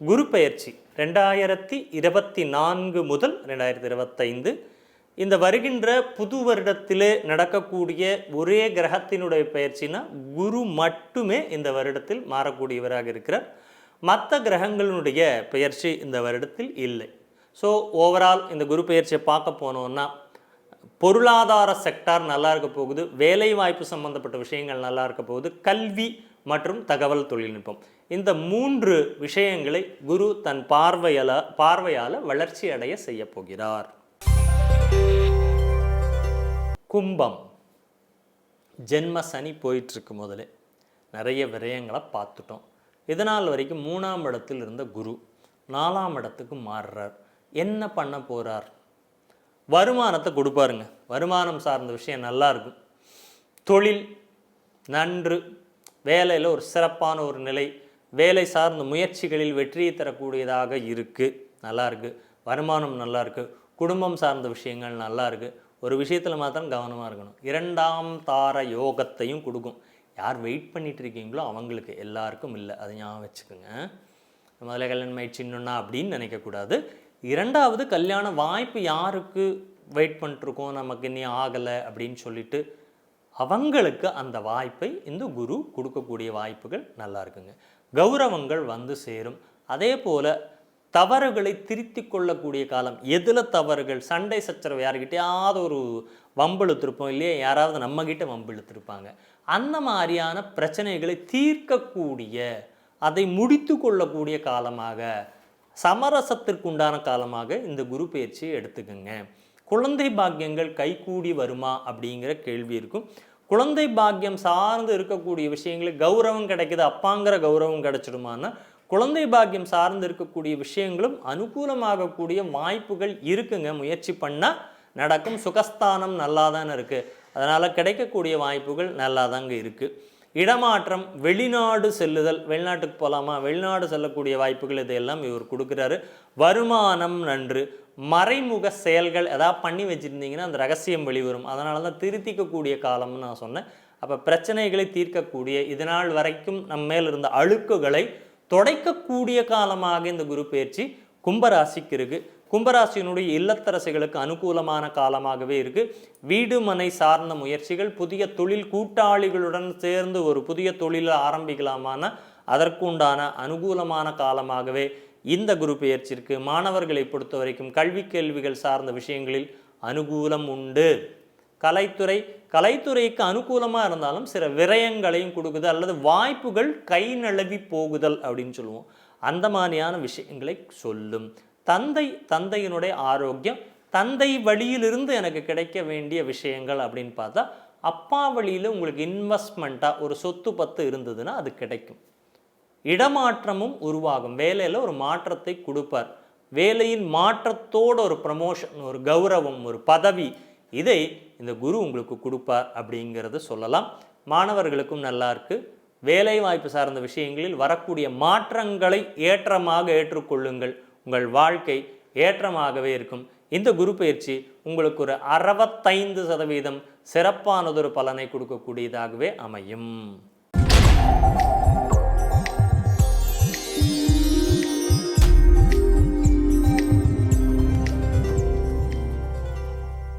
குரு பயிற்சி ரெண்டாயிரத்தி இருபத்தி நான்கு முதல் ரெண்டாயிரத்தி இருபத்தைந்து. இந்த வருகின்ற புது வருடத்திலே நடக்கக்கூடிய ஒரே கிரகத்தினுடைய பயிற்சினா குரு மட்டுமே இந்த வருடத்தில் மாறக்கூடியவராக இருக்கிறார். மற்ற கிரகங்களினுடைய பெயர்ச்சி இந்த வருடத்தில் இல்லை. ஸோ ஓவரால் இந்த குரு பெயர்ச்சியை பார்க்க போனோம்னா பொருளாதார செக்டார் நல்லா இருக்க போகுது வேலை வாய்ப்பு சம்பந்தப்பட்ட விஷயங்கள் நல்லா இருக்க போகுது கல்வி மற்றும் தகவல் தொழில்நுட்பம். இந்த மூன்று விஷயங்களை குரு தன் பார்வையால பார்வையால் வளர்ச்சி அடைய செய்ய போகிறார். கும்பம். ஜென்ம சனி போயிட்டுருக்கு முதலே. நிறைய விரயங்களை பார்த்துட்டோம். இதனால் வரைக்கும் மூணாம் இடத்தில் இருந்த குரு நாலாம் இடத்துக்கு மாறுறார். என்ன பண்ண போகிறார் வருமானத்தை கொடுப்பாருங்க. வருமானம் சார்ந்த விஷயம் நல்லா இருக்கும். தொழில் நன்று வேலையில் ஒரு சிறப்பான ஒரு நிலை வேலை சார்ந்த முயற்சிகளில் வெற்றியை தரக்கூடியதாக இருக்குது நல்லா இருக்குது வருமானம் நல்லாயிருக்கு குடும்பம் சார்ந்த விஷயங்கள் நல்லாயிருக்கு ஒரு விஷயத்தில் மாத்திரம் கவனமாக இருக்கணும். இரண்டாம் தார யோகத்தையும் கொடுக்கும். யார் வெயிட் பண்ணிகிட்டு இருக்கீங்களோ அவங்களுக்கு எல்லாருக்கும் இல்லை. அதை ஞாபகம் வச்சுக்கோங்க. முதல்ல கல்யாணம் ஆயிடுச்சுன்னா அப்படின்னு நினைக்கக்கூடாது இரண்டாவது கல்யாண வாய்ப்பு யாருக்கு வெயிட் பண்ணிட்டுருக்கோம் நமக்கு இனி ஆகலை அப்படின்னு சொல்லிட்டு அவங்களுக்கு அந்த வாய்ப்பை இந்த குரு கொடுக்கக்கூடிய வாய்ப்புகள் நல்லா இருக்குங்க. கௌரவங்கள் வந்து சேரும். அதே போல் தவறுகளை திருத்தி கொள்ளக்கூடிய காலம். எதில் தவறுகள்? சண்டை சச்சரவு யாருக்கிட்டையாவது ஒரு வம்பிழுத்திருப்போம் இல்லையா? யாராவது நம்மக்கிட்ட வம்பிழுத்திருப்பாங்க அந்த மாதிரியான பிரச்சனைகளை தீர்க்கக்கூடிய அதை முடித்து கொள்ளக்கூடிய காலமாக சமரசத்திற்குண்டான காலமாக இந்த குரு பயிற்சியை எடுத்துக்கோங்க. குழந்தை பாக்கியங்கள் கைகூடி வருமா அப்படிங்கிற கேள்வி இருக்கும். குழந்தை பாக்கியம் சார்ந்து இருக்கக்கூடிய விஷயங்களுக்கு கௌரவம் கிடைக்குது அப்பாங்கிற கௌரவம் கிடைச்சிடுமான்னா குழந்தை பாக்கியம் சார்ந்து இருக்கக்கூடிய விஷயங்களும் அனுகூலமாகக்கூடிய வாய்ப்புகள் இருக்குங்க. முயற்சி பண்ணால் நடக்கும். சுகஸ்தானம் நல்லா தானே இருக்குது அதனால் கிடைக்கக்கூடிய வாய்ப்புகள் நல்லா தாங்க இருக்குது இடமாற்றம் வெளிநாடு செல்லுதல் வெளிநாட்டுக்கு போகலாமா வெளிநாடு செல்லக்கூடிய வாய்ப்புகள் இதையெல்லாம் இவர் கொடுக்குறாரு. வருமானம் நன்று மறைமுக செயல்கள் எதாவது பண்ணி வச்சுருந்தீங்கன்னா அந்த ரகசியம் வெளிவரும். அதனால தான் திருத்திக்கக்கூடிய காலம்னு நான் சொன்னேன். அப்போ பிரச்சனைகளை தீர்க்கக்கூடிய இதனால் வரைக்கும் நம்ம மேல் இருந்த அழுக்குகளை தொடைக்கக்கூடிய காலமாக இந்த குரு பயிற்சி கும்பராசிக்கு இருக்குது கும்பராசியினுடைய இல்லத்தரசிகளுக்கு அனுகூலமான காலமாகவே இருக்குது வீடு மனை சார்ந்த முயற்சிகள் புதிய தொழில் கூட்டாளிகளுடன் சேர்ந்து ஒரு புதிய தொழிலை ஆரம்பிக்கலாமான அதற்குண்டான அனுகூலமான காலமாகவே இந்த குரு பெயர்ச்சிற்கு மாணவர்களை பொறுத்த வரைக்கும் கல்வி கேள்விகள் சார்ந்த விஷயங்களில் அனுகூலம் உண்டு. கலைத்துறை கலைத்துறைக்கு அனுகூலமாக இருந்தாலும் சில விரயங்களையும் கொடுக்குது. அல்லது வாய்ப்புகள் கை நழுவி போகுதல் அப்படின்னு சொல்லுவோம். அந்த மாதிரியான விஷயங்களை சொல்லும். தந்தை தந்தையினுடைய ஆரோக்கியம் தந்தை வழியிலிருந்து எனக்கு கிடைக்க வேண்டிய விஷயங்கள் அப்படின்னு பார்த்தா அப்பா வழியில் உங்களுக்கு இன்வெஸ்ட்மெண்ட்டாக ஒரு சொத்து பத்து இருந்ததுன்னா அது கிடைக்கும். இடமாற்றமும் உருவாகும். வேலையில் ஒரு மாற்றத்தை கொடுப்பார். வேலையின் மாற்றத்தோட ஒரு ப்ரமோஷன் ஒரு கௌரவம் ஒரு பதவி இதை இந்த குரு உங்களுக்கு கொடுப்பார் அப்படிங்கிறத சொல்லலாம். மாணவர்களுக்கும் நல்லா இருக்குது வேலை வாய்ப்பு சார்ந்த விஷயங்களில் வரக்கூடிய மாற்றங்களை ஏற்றமாக ஏற்றுக்கொள்ளுங்கள். உங்கள் வாழ்க்கை ஏற்றமாகவே இருக்கும். இந்த குரு பயிற்சி உங்களுக்கு ஒரு அறுபத்தைந்து சதவீதம் சிறப்பானதொரு பலனை கொடுக்கக்கூடியதாகவே அமையும்.